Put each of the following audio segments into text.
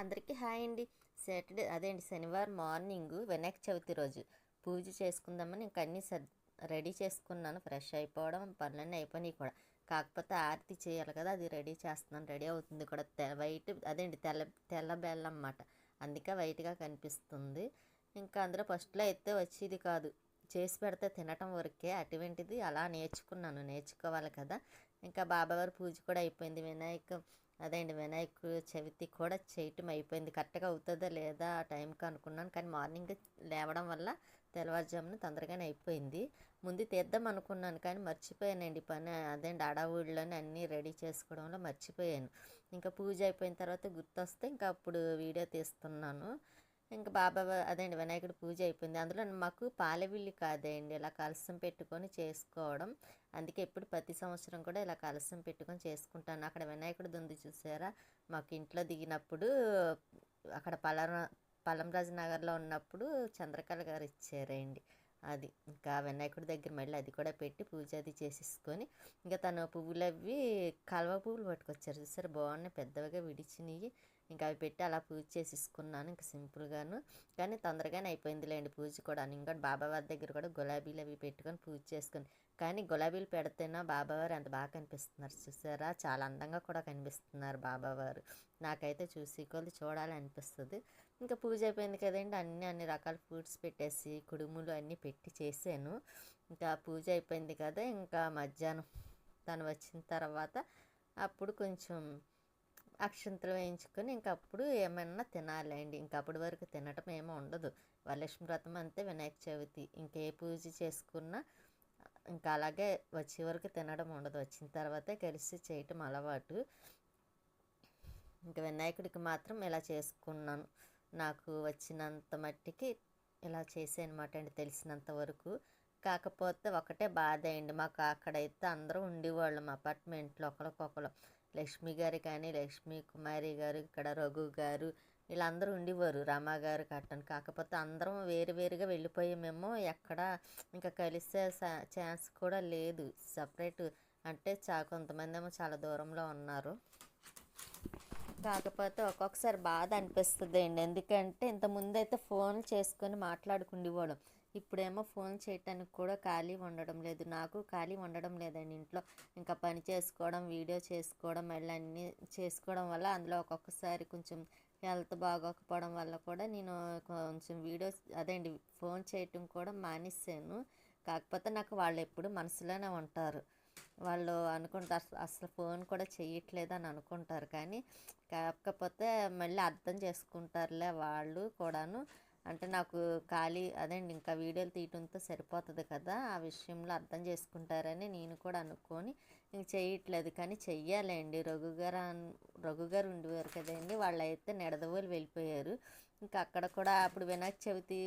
అందరికీ హాయ్ అండి. సాటర్డే అదేంటి శనివారం మార్నింగ్ వినాయక చవితి రోజు. పూజ చేసుకుందామని ఇంక అన్నీ సర్ రెడీ చేసుకున్నాను. ఫ్రెష్ అయిపోవడం పనులన్నీ అయిపోయినాయి కూడా. కాకపోతే ఆరతి చేయాలి కదా అది రెడీ చేస్తున్నాను. రెడీ అవుతుంది కూడా. వైట్ అదేంటి తెల్ల తెల్ల బెల్లం అన్నమాట. అందుకే వైట్గా కనిపిస్తుంది. ఇంకా అందులో ఫస్ట్లో అయితే వచ్చేది కాదు. చేసి పెడితే తినటం వరకే. అటువంటిది అలా నేర్చుకున్నాను. నేర్చుకోవాలి కదా. ఇంకా బాబావారి పూజ కూడా అయిపోయింది. వినాయక అదేంటి వినాయక చవితి కూడా చేయటం అయిపోయింది. కరెక్ట్గా అవుతుందా లేదా ఆ టైంకి అనుకున్నాను. కానీ మార్నింగ్ లేవడం వల్ల తెల్లవారుజామున తొందరగానే అయిపోయింది. ముందు తీద్దాం అనుకున్నాను కానీ మర్చిపోయానండి పని. అదేంటి అడవుల్లోనే అన్నీ రెడీ చేసుకోవడంలో మర్చిపోయాను. ఇంకా పూజ అయిపోయిన తర్వాత గుర్తొస్తే ఇంకా అప్పుడు వీడియో తీస్తున్నాను. ఇంకా బాబా అదేంటి వినాయకుడి పూజ అయిపోయింది. అందులో మాకు పాలవిల్లి కాదండి. ఇలా కలసం పెట్టుకొని చేసుకోవడం. అందుకే ఎప్పుడు ప్రతి సంవత్సరం కూడా ఇలా కలసం పెట్టుకొని చేసుకుంటాను. అక్కడ వినాయకుడు ఉంది చూసారా? మాకు ఇంట్లో దిగినప్పుడు అక్కడ పలం పలంరాజు నగర్లో ఉన్నప్పుడు చంద్రకళ గారు ఇచ్చారండి. అది. ఇంకా వినాయకుడి దగ్గర మళ్ళీ అది కూడా పెట్టి పూజ అది చేసేసుకొని ఇంకా తను పువ్వులు అవి కలవ పువ్వులు పట్టుకొచ్చారు చూసారు? బాగున్నాయి పెద్దవిగా విడిచినవి ఇంకా అవి పెట్టి అలా పూజ చేసేసుకున్నాను ఇంకా సింపుల్గాను. కానీ తొందరగానే అయిపోయిందిలేండి పూజ కూడా ఇంకోటి బాబావారి దగ్గర కూడా గులాబీలు అవి పెట్టుకొని పూజ చేసుకొని కానీ గులాబీలు పెడితేనో బాబావారు ఎంత బాగా కనిపిస్తున్నారు చూసారా? చాలా అందంగా కూడా కనిపిస్తున్నారు బాబావారు. నాకైతే చూసి కొద్ది చూడాలనిపిస్తుంది. ఇంకా పూజ అయిపోయింది కదండి. అన్ని అన్ని రకాల ఫ్రూట్స్ పెట్టేసి కుడుములు అన్నీ పెట్టి చేశాను. ఇంకా పూజ అయిపోయింది కదా ఇంకా మధ్యాహ్నం తను వచ్చిన తర్వాత అప్పుడు కొంచెం అక్షంతలు వేయించుకొని ఇంక అప్పుడు ఏమన్నా తినాలండి. ఇంకా అప్పటి వరకు తినటం ఏమో ఉండదు. వరలక్ష్మి వ్రతం అంతే వినాయక చవితి. ఇంకే పూజ చేసుకున్నా ఇంకా అలాగే వచ్చే వరకు తినడం ఉండదు. వచ్చిన తర్వాతే కలిసి చేయటం అలవాటు. ఇంకా వినాయకుడికి మాత్రం ఇలా చేసుకున్నాను. నాకు వచ్చినంత మట్టికి ఇలా చేసానమాట అండి తెలిసినంత వరకు. కాకపోతే ఒకటే బాధ అయింది మాకు అక్కడైతే అందరూ ఉండేవాళ్ళం అపార్ట్మెంట్లో ఒకరికొకరు లక్ష్మి గారు కానీ లక్ష్మీ కుమారి గారు ఇక్కడ రఘు గారు వీళ్ళందరూ ఉండేవారు రమాగారు కట్టను కాకపోతే అందరం వేరు వేరుగా వెళ్ళిపోయామేమో. ఎక్కడ ఇంకా కలిసే ఛాన్స్ కూడా లేదు. సపరేట్ అంటే చా కొంతమంది ఏమో చాలా దూరంలో ఉన్నారు. కాకపోతే ఒక్కొక్కసారి బాధ అనిపిస్తుంది అండి ఎందుకంటే ఇంతకుముందు అయితే ఫోన్ చేసుకొని మాట్లాడుకుండేవాళ్ళం. ఇప్పుడేమో ఫోన్ చేయటానికి కూడా ఖాళీ ఉండడం లేదు. నాకు ఖాళీ ఉండడం లేదండి ఇంట్లో. ఇంకా పని చేసుకోవడం వీడియో చేసుకోవడం మళ్ళీ అన్నీ చేసుకోవడం వల్ల అందులో ఒక్కొక్కసారి కొంచెం హెల్త్ బాగోకపోవడం వల్ల కూడా నేను కొంచెం వీడియోస్ అదే అండి ఫోన్ చేయటం కూడా మానేసాను కాకపోతే నాకు వాళ్ళు ఎప్పుడు మనసులోనే ఉంటారు. వాళ్ళు అనుకుంటారు అసలు ఫోన్ కూడా చేయట్లేదు అని అనుకుంటారు. కానీ కాకపోతే మళ్ళీ అర్థం చేసుకుంటారులే వాళ్ళు కూడాను. అంటే నాకు ఖాళీ అదండి ఇంకా వీడియోలు తీయటంతో సరిపోతుంది కదా ఆ విషయంలో అర్థం చేసుకుంటారని నేను కూడా అనుకొని ఇంక చేయట్లేదు. కానీ చెయ్యాలండి. రఘుగారు రఘుగారు ఉండేవారు కదండి వాళ్ళైతే అయితే నెడదవోలు వెళ్ళిపోయారు. ఇంకా అక్కడ కూడా అప్పుడు వినాయక చవితి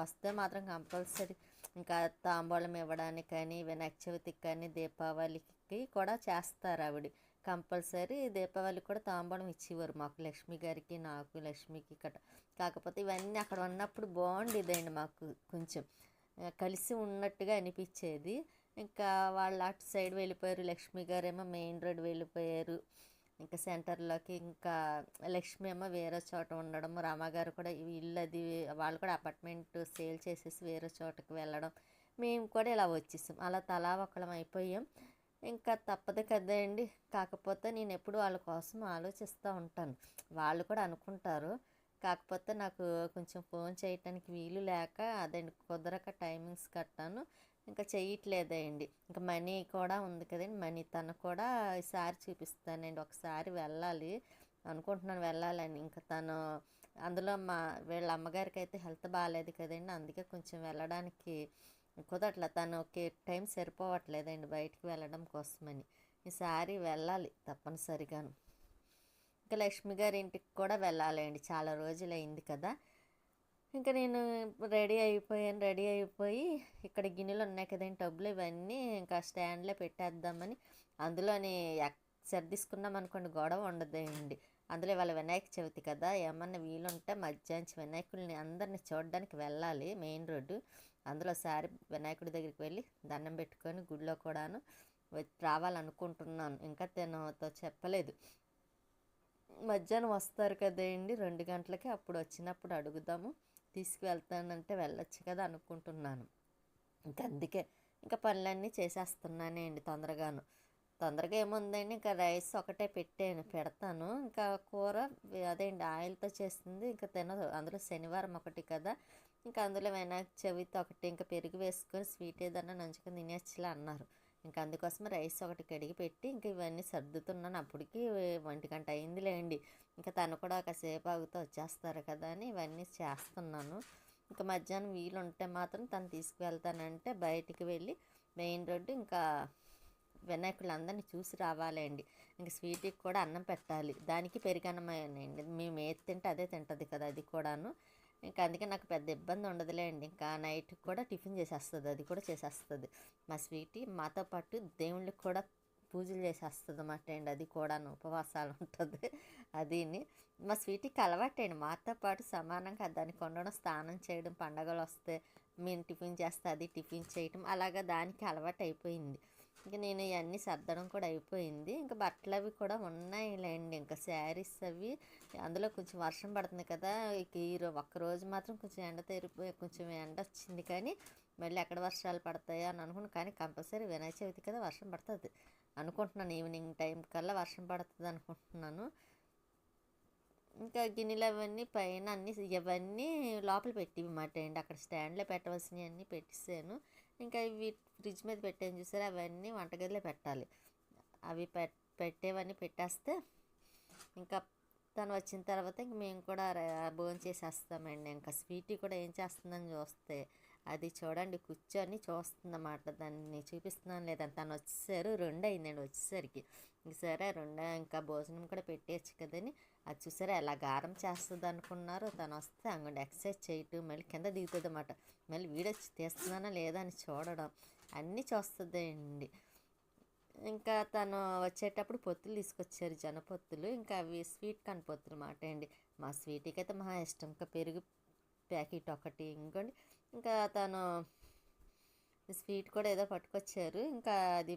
వస్తే మాత్రం కంపల్సరీ ఇంకా తాంబూలం ఇవ్వడానికి కానీ వినాయక చవితికి కానీ దీపావళికి కూడా చేస్తారు ఆవిడ. కంపల్సరీ దీపావళి కూడా తాంబూలం ఇచ్చేవారు మాకు. లక్ష్మి గారికి నాకు లక్ష్మికి కట్ట కాకపోతే ఇవన్నీ అక్కడ ఉన్నప్పుడు బాగుండేదండి మాకు కొంచెం. కలిసి ఉన్నట్టుగా అనిపించేది. ఇంకా వాళ్ళు అటు సైడ్ వెళ్ళిపోయారు లక్ష్మి గారేమో మెయిన్ రోడ్ వెళ్ళిపోయారు. ఇంకా సెంటర్లోకి ఇంకా లక్ష్మి ఏమో వేరే చోట ఉండడం రామగారు కూడా ఇల్లు అది వాళ్ళు కూడా అపార్ట్మెంట్ సేల్ చేసేసి వేరే చోటకి వెళ్ళడం. మేము కూడా ఇలా వచ్చేసాం. అలా తలా ఒకళ్ళం అయిపోయాం. ఇంకా తప్పదు కదండి కాకపోతే నేను ఎప్పుడు వాళ్ళ కోసం ఆలోచిస్తూ ఉంటాను. వాళ్ళు కూడా అనుకుంటారు. కాకపోతే నాకు కొంచెం ఫోన్ చేయటానికి వీలు లేక అదండి కుదరక టైమింగ్స్ కట్టాను. ఇంకా చేయట్లేదండి ఇంకా మనీ కూడా ఉంది కదండి. మనీ తను కూడా ఈసారి చూపిస్తానండి. ఒకసారి వెళ్ళాలి అనుకుంటున్నాను వెళ్ళాలని. ఇంకా తను అందులో మా వీళ్ళ అమ్మగారికి అయితే హెల్త్ బాగాలేదు కదండి. అందుకే కొంచెం వెళ్ళడానికి కుదరట్లే. తనకి టైం సరిపోవట్లేదండి బయటికి వెళ్ళడం కోసమని. ఈసారి వెళ్ళాలి తప్పనిసరిగాను. ఇంకా లక్ష్మి గారి ఇంటికి కూడా వెళ్ళాలండి. చాలా రోజులు అయింది కదా. ఇంకా నేను రెడీ అయిపోయాను రెడీ అయిపోయి ఇక్కడ గిన్నెలు ఉన్నాయి కదండి టబ్బులు ఇవన్నీ ఇంకా స్టాండ్లో పెట్టేద్దామని. అందులోని సర్దిసుకున్నాం అనుకోండి గొడవ ఉండదండి. అందులో వాళ్ళ వినాయక చవితి కదా ఏమన్నా వీలుంటే మధ్యాహ్నం వినాయకుడిని అందరిని చూడడానికి వెళ్ళాలి మెయిన్ రోడ్డు. అందులో సారి వినాయకుడి దగ్గరికి వెళ్ళి దండం పెట్టుకొని గుడిలో కూడాను రావాలనుకుంటున్నాను. ఇంకా తనతో చెప్పలేదు. మధ్యాహ్నం వస్తారు కదండి రెండు గంటలకి అప్పుడు వచ్చినప్పుడు అడుగుదాము. తీసుకువెళ్తానంటే వెళ్ళొచ్చు కదా అనుకుంటున్నాను. ఇంకా అందుకే ఇంకా పనులన్నీ చేసేస్తున్నానే అండి తొందరగాను. తొందరగా ఏముందండి? ఇంకా రైస్ ఒకటే పెట్టాను పెడతాను. ఇంకా కూర అదేంటి ఆయిల్తో చేస్తుంది. ఇంకా తినదు. అందులో శనివారం ఒకటి కదా. ఇంకా అందులో వినాయక చవితి ఒకటి ఇంకా పెరుగు వేసుకొని స్వీట్ ఏదన్నా నంచుకొని తినేచ్చులా అన్నారు. ఇంకా అందుకోసం రైస్ ఒకటి కడిగి పెట్టి ఇంకా ఇవన్నీ సర్దుతున్నాను. అప్పటికి ఒంటి గంట అయిందిలేండి. ఇంకా తను కూడా కాసేపు ఆగుతూ వచ్చేస్తారు కదా అని ఇవన్నీ చేస్తున్నాను. ఇంకా మధ్యాహ్నం వీలు ఉంటే మాత్రం తను తీసుకువెళ్తానంటే బయటికి వెళ్ళి మెయిన్ రోడ్డు ఇంకా వినాయకులందరినీ చూసి రావాలండి. ఇంక స్వీట్కి కూడా అన్నం పెట్టాలి. దానికి పెరిగన్నమేనండి. మేము ఏది తింటే అదే తింటుంది కదా అది కూడాను. ఇంకా అందుకే నాకు పెద్ద ఇబ్బంది ఉండదులేండి. ఇంకా నైట్ కూడా టిఫిన్ చేసేస్తుంది అది కూడా చేసేస్తుంది. మా స్వీటీ మాతో పాటు దేవుళ్ళకి కూడా పూజలు చేసేస్తుంది అన్నమాట అండి. అది కూడాను ఉపవాసాలు ఉంటుంది. అదిని. మా స్వీటీకి అలవాటండి మాతో పాటు సమానంగా దానికి ఉండడం స్నానం చేయడం పండగలు వస్తే మేము టిఫిన్ చేస్తే అది టిఫిన్ చేయటం అలాగా దానికి అలవాటు అయిపోయింది. ఇంకా నేను ఇవన్నీ సర్దడం కూడా అయిపోయింది. ఇంకా బట్టలు అవి కూడా ఉన్నాయిలేండి. ఇంకా శారీస్ అవి అందులో కొంచెం వర్షం పడుతుంది కదా ఇక ఈ ఒక్కరోజు మాత్రం కొంచెం ఎండ తెరిపోయి కొంచెం ఎండ వచ్చింది కానీ మళ్ళీ ఎక్కడ వర్షాలు పడతాయో అని అనుకున్నాను కానీ కంపల్సరీ వినాయక చవితి కదా వర్షం పడుతుంది అనుకుంటున్నాను. ఈవినింగ్ టైం కల్లా వర్షం పడుతుంది అనుకుంటున్నాను. ఇంకా గిన్నెలు అవన్నీ పైన అన్ని ఇవన్నీ లోపల పెట్టిమాట అండి. అక్కడ స్టాండ్లో పెట్టవలసినవి అన్నీ పెట్టేసాను ఇంకా ఇవి ఫ్రిడ్జ్ మీద పెట్టాను చూసారా? అవన్నీ వంటగదిలో పెట్టాలి. అవి పె పెట్టేవన్నీ పెట్టేస్తే ఇంకా తను వచ్చిన తర్వాత ఇంక మేము కూడా భోజనం చేసేస్తామండి. ఇంకా స్వీటీ కూడా ఏం చేస్తుందని చూస్తే అది చూడండి కూర్చొని చూస్తుందన్నమాట. దాన్ని చూపిస్తున్నాను లేదని తను వచ్చేసారు రెండు అయిందండి వచ్చేసరికి. సరే రెండు ఇంకా భోజనం కూడా పెట్టేయచ్చు కదని అది చూసారా ఎలా గారం చేస్తుంది అనుకున్నారు తను వస్తే అంగండి ఎక్సర్సైజ్ చేయటం మళ్ళీ కింద దిగుతుంది అన్నమాట మళ్ళీ వీడియో తీస్తున్నానా లేదా అని చూడడం అన్నీ చూస్తుందండి. ఇంకా తను వచ్చేటప్పుడు పొత్తులు తీసుకొచ్చారు జనపొత్తులు ఇంకా అవి స్వీట్ కాని పొత్తులు మాట అండి. మా స్వీట్కి అయితే మహా ఇష్టం. ఇంకా పెరుగు ప్యాకెట్ ఒకటి ఇంకోండి. ఇంకా తను స్వీట్ కూడా ఏదో పట్టుకొచ్చారు. ఇంకా అది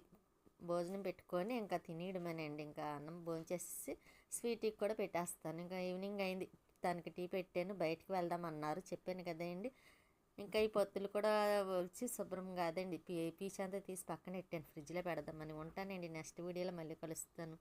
భోజనం పెట్టుకొని ఇంకా తినేయడమేనండి ఇంకా అన్నం భోజనం చేసి స్వీట్కి కూడా పెట్టేస్తాను. ఇంకా ఈవినింగ్ అయింది. తనకి టీ పెట్టాను. బయటికి వెళ్దాం అన్నారు. చెప్పాను కదండి. ఇంకా ఈ పొత్తులు కూడా వచ్చి శుభ్రంగా అదండి పీ పీచ్ అంతా తీసి పక్కన పెట్టాను. ఫ్రిడ్జ్లో పెడదామని. ఉంటానండి. నెక్స్ట్ వీడియోలో మళ్ళీ కలుస్తాను.